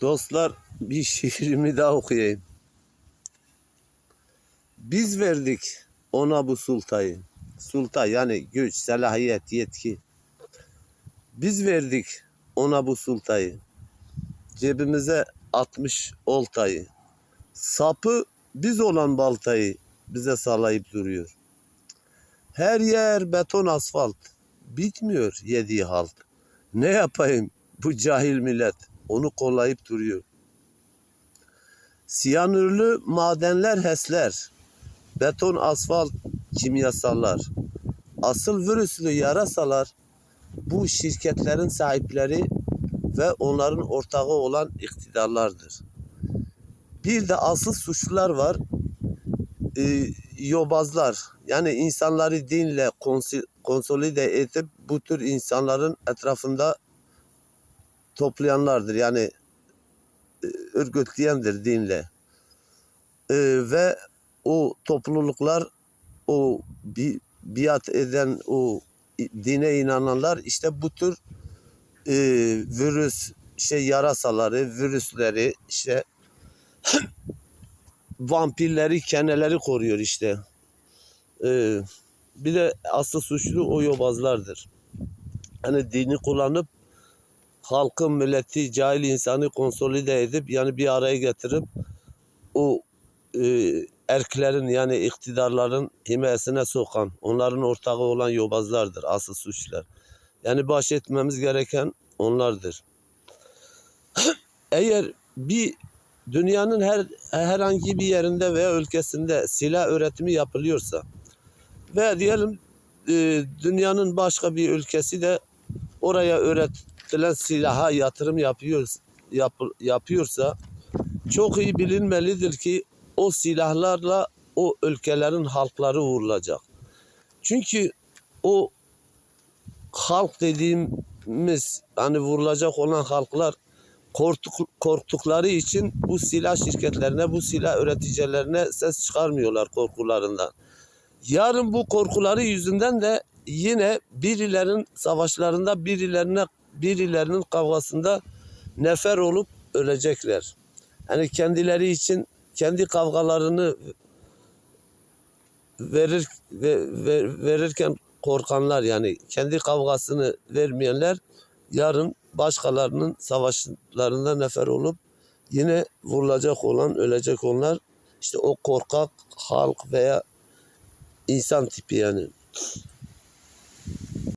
Dostlar bir şiirimi daha okuyayım. Biz verdik ona bu sultayı. Sulta yani güç, selahiyet, yetki. Biz verdik ona bu sultayı. Cebimize atmış oltayı. Sapı biz olan baltayı bize sallayıp duruyor. Her yer beton asfalt. Bitmiyor yediği halt. Ne yapayım bu cahil millet onu kollayıp duruyor. Siyanürlü madenler HES'ler, beton asfalt kimyasallar, asıl virüslü yarasalar bu şirketlerin sahipleri ve onların ortağı olan iktidarlardır. Bir de asıl suçlular var, e, yobazlar. Yani insanları dinle konsolide edip bu tür insanların etrafında toplayanlardır. Yani e, örgütleyendir dinle. E, ve o topluluklar o bi, biat eden o dine inananlar işte bu tür e, virüs şey yarasaları, virüsleri işte vampirleri, keneleri koruyor işte. E, bir de asıl suçlu o yobazlardır. Hani dini kullanıp halkı, milleti, cahil insanı konsolide edip yani bir araya getirip o e, erklerin yani iktidarların himayesine sokan, onların ortağı olan yobazlardır asıl suçlar. Yani baş etmemiz gereken onlardır. Eğer bir dünyanın her herhangi bir yerinde veya ülkesinde silah üretimi yapılıyorsa ve diyelim e, dünyanın başka bir ülkesi de oraya üretilen silaha yatırım yapıyor, yap, yapıyorsa çok iyi bilinmelidir ki o silahlarla o ülkelerin halkları vurulacak. Çünkü o halk dediğimiz hani vurulacak olan halklar korktuk, korktukları için bu silah şirketlerine, bu silah üreticilerine ses çıkarmıyorlar korkularından. Yarın bu korkuları yüzünden de yine birilerin savaşlarında birilerine birilerinin kavgasında nefer olup ölecekler. Yani kendileri için kendi kavgalarını verir ve, ve- verirken korkanlar yani kendi kavgasını vermeyenler yarın başkalarının savaşlarında nefer olup yine vurulacak olan, ölecek onlar işte o korkak halk veya insan tipi yani.